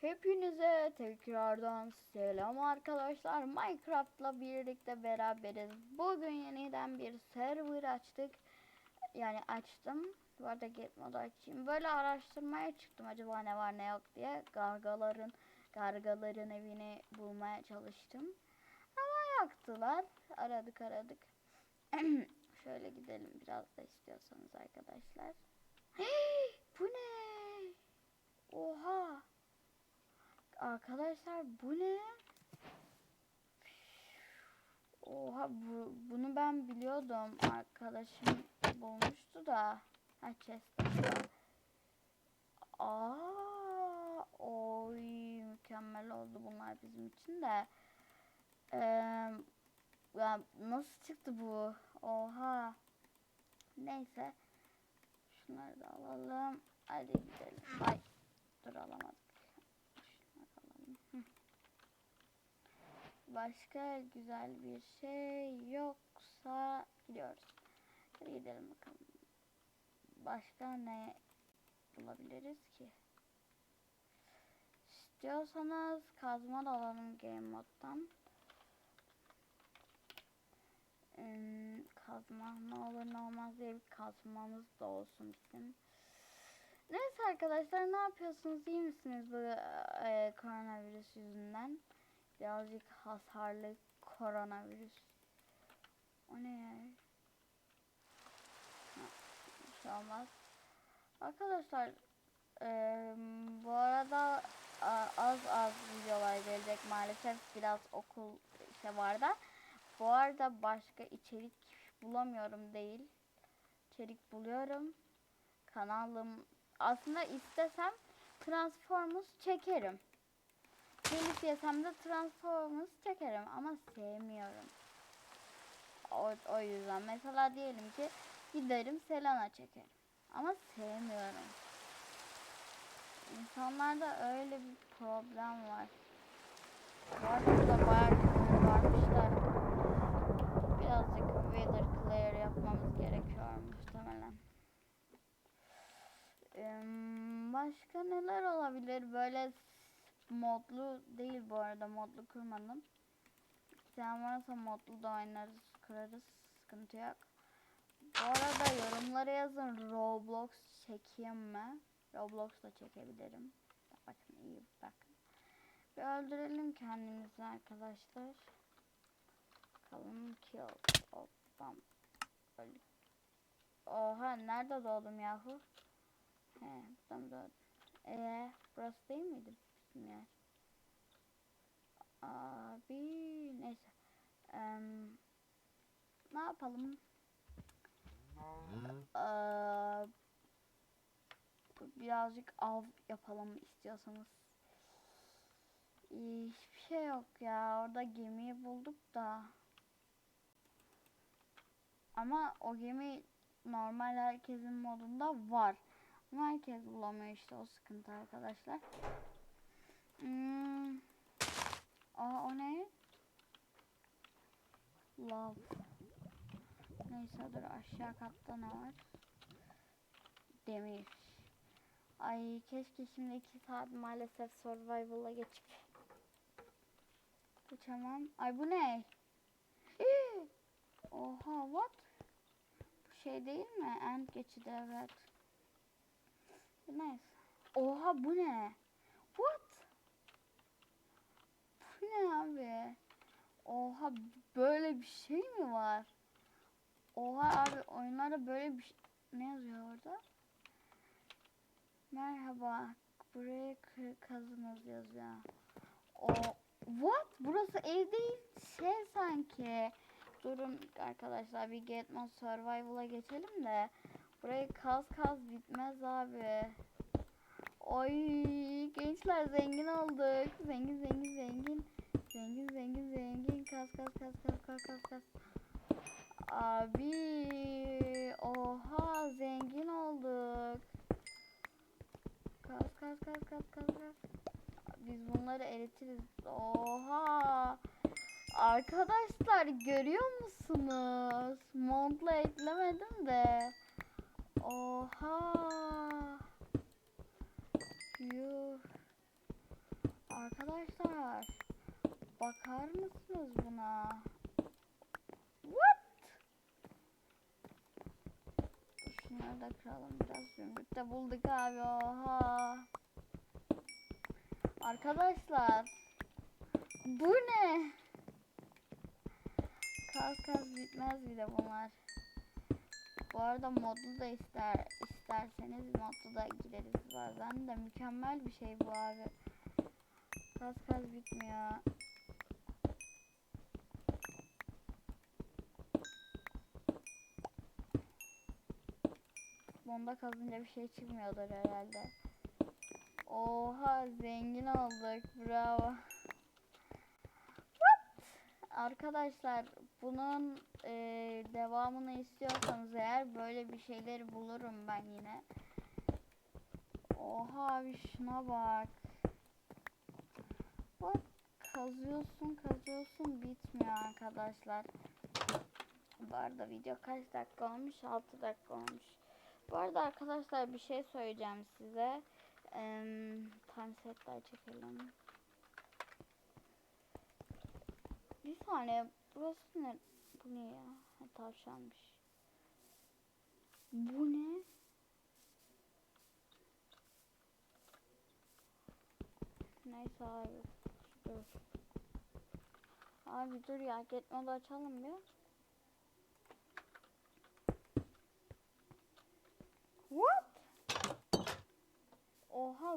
Hepinize tekrardan selam arkadaşlar. Minecraft'la birlikte beraberiz. Bugün yeniden bir server açtık. Yani açtım. Bu arada get modu açayım. Böyle araştırmaya çıktım acaba ne var ne yok diye. Gargaların gargaların evini bulmaya çalıştım. Ama yoktular. Aradık aradık. Şöyle gidelim biraz da istiyorsanız arkadaşlar. Bu ne? Oha. Arkadaşlar bu ne? Oha bu, bunu ben biliyordum. Arkadaşım bulmuştu da. Ha chest'te. Aa, oy mükemmel oldu bunlar bizim için de. Ee, ya nasıl çıktı bu? Oha. Neyse. Şunları da alalım. Hadi gidelim. Ay. Dur alamadık. Şunları alalım. Hı. Başka güzel bir şey yoksa gidiyoruz. Hadi gidelim bakalım. Başka ne bulabiliriz ki? İstiyorsanız kazma da alalım game moddan. Hmm, kazma ne olur ne olmaz diye bir kazmamız da olsun bizim. Neyse arkadaşlar ne yapıyorsunuz iyi misiniz bu e, koronavirüs yüzünden? Birazcık hasarlı koronavirüs. O ne ya? Bir şey olmaz. Arkadaşlar e, bu arada az az videolar gelecek maalesef biraz okul işte var da. Bu arada başka içerik bulamıyorum değil. İçerik buluyorum. Kanalım aslında istesem Transformers çekerim. Telif yesem de Transformers çekerim ama sevmiyorum. O, o yüzden mesela diyelim ki giderim Selena çekerim. Ama sevmiyorum. İnsanlarda öyle bir problem var. Bu arada da bayağı varmışlar. Birazcık weather clear yapmamız gerekiyor muhtemelen. Eee, Başka neler olabilir? Böyle modlu değil bu arada modlu kurmadım. Sen varsa modlu da oynarız, kurarız. Sıkıntı yok. Bu arada yorumlara yazın Roblox çekeyim mi? Roblox da çekebilirim. Bakın iyi bakın. Bir öldürelim kendimizi arkadaşlar. Bakalım kill. Hop bam. Öldük. Oha nerede doğdum yahu? He, buradan doğdum. Ee, burası değil miydi bizim yer? Abi, neyse. Em, ne yapalım? Aa, birazcık av yapalım istiyorsanız. Ee, Hiçbir şey yok ya. Orada gemiyi bulduk da. Ama o gemi normal herkesin modunda var. Ama herkes bulamıyor işte o sıkıntı arkadaşlar. Hmm. Aa o ne? Love. Neyse dur aşağı katta ne var? Demir. Ay keşke şimdi iki saat maalesef survival'a geçip uçamam. Ay bu ne? Oha what? Bu şey değil mi? End geçidi evet. Neyse. Oha bu ne? What? Bu ne abi? Oha böyle bir şey mi var? Oha abi oyunlarda böyle bir. Ne yazıyor orada? Merhaba. Buraya kazınız yazıyor. O what? Burası ev değil. Şey sanki. Durun arkadaşlar bir Get Mod Survival'a geçelim de. Burayı kaz kaz bitmez abi. Oy gençler zengin olduk. Zengin zengin zengin. Zengin zengin zengin. Kaz kaz kaz kaz kaz kaz kaz. Abi oha zengin olduk. Kaz kaz kaz kaz kaz kaz. Biz bunları eritiriz. Oha. Arkadaşlar görüyor musunuz? Montla eklemedim de. Oha. Yuh. Arkadaşlar bakar mısınız buna? What? Dur Şunları da kıralım biraz zümrüt de bulduk abi oha. Arkadaşlar bu ne? Kaz kaz bitmez bir bunlar. Bu arada modlu da ister isterseniz modlu da gireriz bazen de mükemmel bir şey bu abi. Kaz kaz bitmiyor. Bunda kazınca bir şey çıkmıyordur herhalde. Oha zengin olduk. Bravo. Arkadaşlar bunun e, devamını istiyorsanız eğer böyle bir şeyleri bulurum ben yine. Oha abi şuna bak. Bak kazıyorsun kazıyorsun bitmiyor arkadaşlar. Bu arada video kaç dakika olmuş? 6 dakika olmuş. Bu arada arkadaşlar bir şey söyleyeceğim size. Setler çekelim. Bir saniye. Burası ne? Bu ne ya? Ha, tavşanmış. Bu ne? Neyse abi. Dur. Abi dur ya. Get açalım bir. What?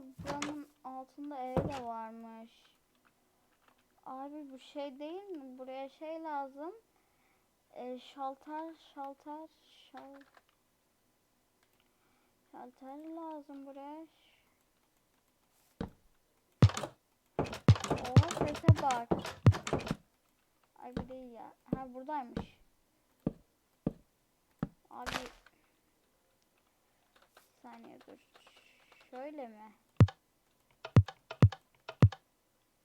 Oha buranın altında ev de varmış. Abi bu şey değil mi? Buraya şey lazım. E, şalter, şalter, şal... Şalter lazım buraya. Oha sese bak. Ay bu değil ya. Ha buradaymış. Abi. Bir saniye dur. Şöyle mi?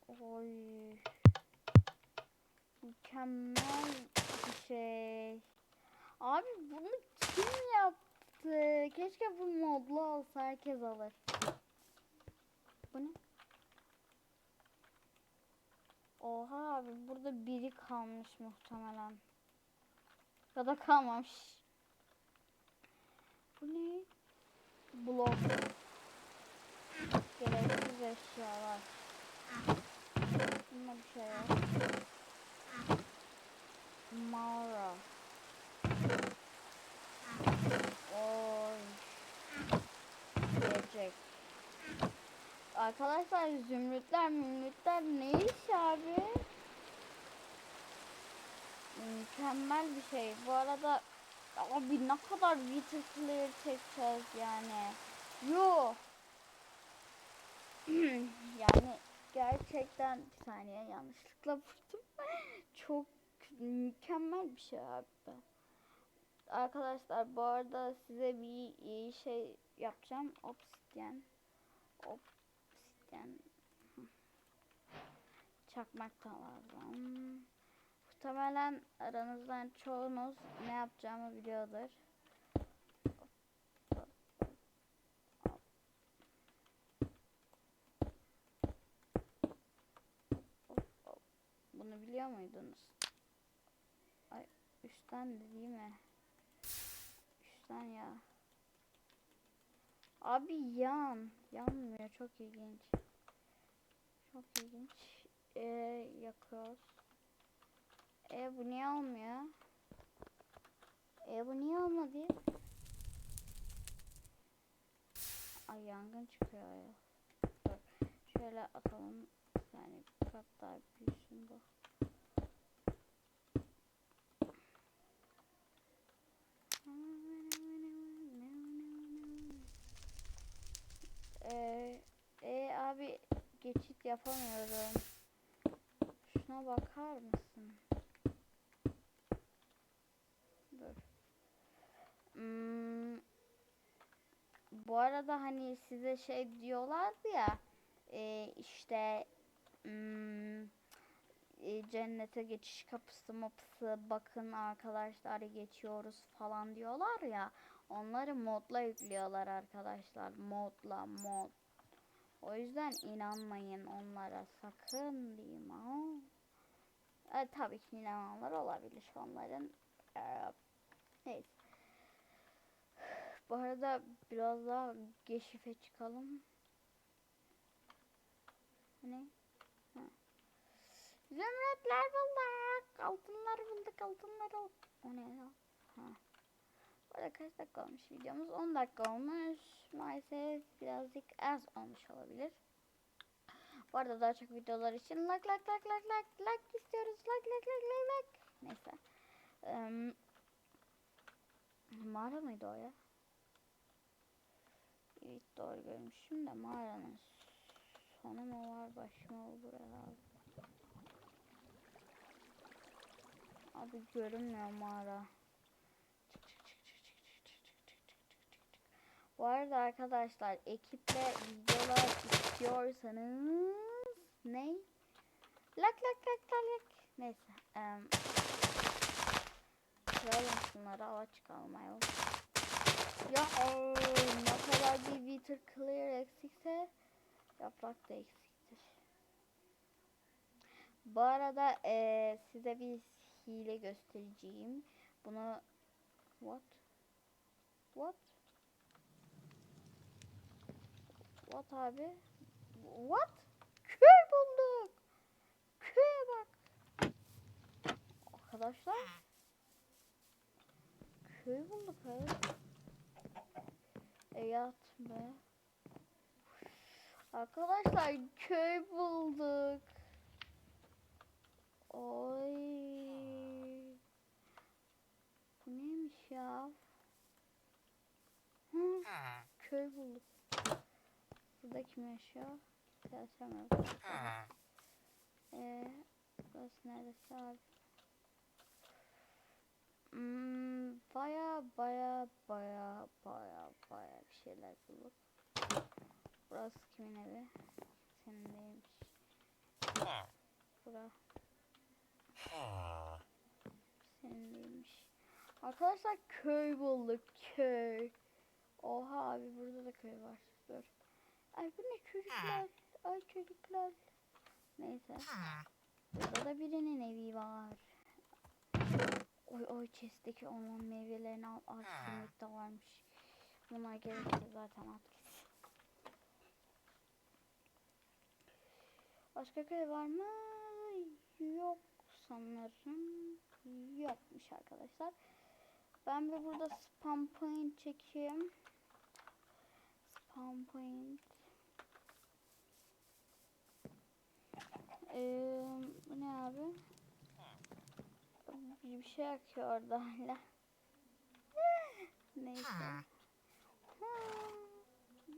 Oy. Mükemmel bir şey. Abi bunu kim yaptı? Keşke bu modlu olsa herkes alır. Bu ne? Oha abi burada biri kalmış muhtemelen. Ya da kalmamış. Bu ne? Blok. Gereksiz eşyalar. Bunda bir şey yok. Arkadaşlar zümrütler mümrütler ne iş abi? Mükemmel bir şey. Bu arada abi ne kadar Wither Clear çekeceğiz yani. Yo. yani gerçekten bir saniye yanlışlıkla vurdum. Çok mükemmel bir şey abi. Arkadaşlar bu arada size bir iyi şey yapacağım. Obsidian. Obsidian. Çakmak lazım. Muhtemelen aranızdan çoğunuz ne yapacağımı biliyordur. Bunu biliyor muydunuz? Ay üstten de değil mi? Üstten ya. Abi yan. Yanmıyor. Çok ilginç. Çok ilginç. Ee, yakıyoruz. E bu niye olmuyor? E bu niye olmadı? Ay yangın çıkıyor ya. Şöyle atalım. Yani kat daha büyüsün bu. Ee, e abi geçit yapamıyorum. Şuna bakar mısın? Dur. Hmm, bu arada hani size şey diyorlardı ya e, işte hmm, e, cennete geçiş kapısı mapısı bakın arkadaşlar geçiyoruz falan diyorlar ya onları modla yüklüyorlar arkadaşlar modla mod O yüzden inanmayın onlara sakın diyeyim ha. E, tabii ki inananlar olabilir onların. E, neyse. Bu arada biraz daha geçife çıkalım. Hani? Ha. Zümrütler bulduk. Altınlar bulduk. Altınlar bulduk. O ne ya? Ha. Bu arada kaç dakika olmuş videomuz? 10 dakika olmuş. Maalesef birazcık az olmuş olabilir. Bu arada daha çok videolar için like like like like like like istiyoruz. Like like like like like. Neyse. Eee, mağara mıydı o ya? Evet doğru görmüşüm de mağaranın sonu mu var başı mı olur. Abi görünmüyor mağara. Bu arada arkadaşlar ekiple videolar istiyorsanız ne? Lak lak lak lak. Neyse. Um, Kıralım şunları hava çıkalım. Ya ne kadar bir Wither Clear eksikse yaprak da eksiktir. Bu arada eee, size bir hile göstereceğim. Bunu what? What? What abi? What? Köy bulduk. Köye bak. Arkadaşlar. Köy bulduk hayır. E yat be. Arkadaşlar köy bulduk. Oy. Bu neymiş ya? Hı, köy bulduk. Burada kim yaşıyor? Çalışamıyor. Eee burası neresi abi? Hmm, baya baya baya baya baya bir şeyler bulduk. Burası kimin evi? Senin değilmiş. Bura senin değilmiş. Arkadaşlar köy bulduk köy. Oha abi burada da köy var. Dur. Ay bu ne çocuklar? Ay çocuklar. Neyse. Burada da birinin evi var. Oy oy chest'teki orman meyvelerini al. Ay de varmış. Bunlar gerekli zaten at gitsin. Başka köy var mı? Yok sanırım. Yokmuş arkadaşlar. Ben bir burada spam point çekeyim. Spam point. Ee, bu ne abi? Bir bir şey yakıyor orada hala. Neyse. Ha.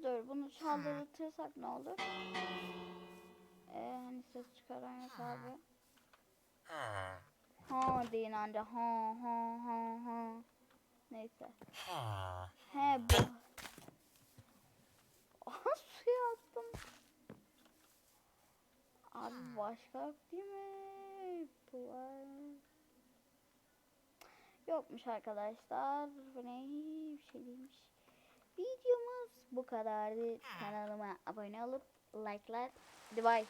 Dur bunu çaldırtırsak ne olur? Ee, hani ses çıkaran yok abi. Ha deyin anca ha ha ha ha. Neyse. He bu. Aha suya attım. Abi başka yok değil mi? Bu var. Yokmuş arkadaşlar. Bu ne? Bir şey değilmiş. Videomuz bu kadardı. Kanalıma abone olup like'lar. Bye.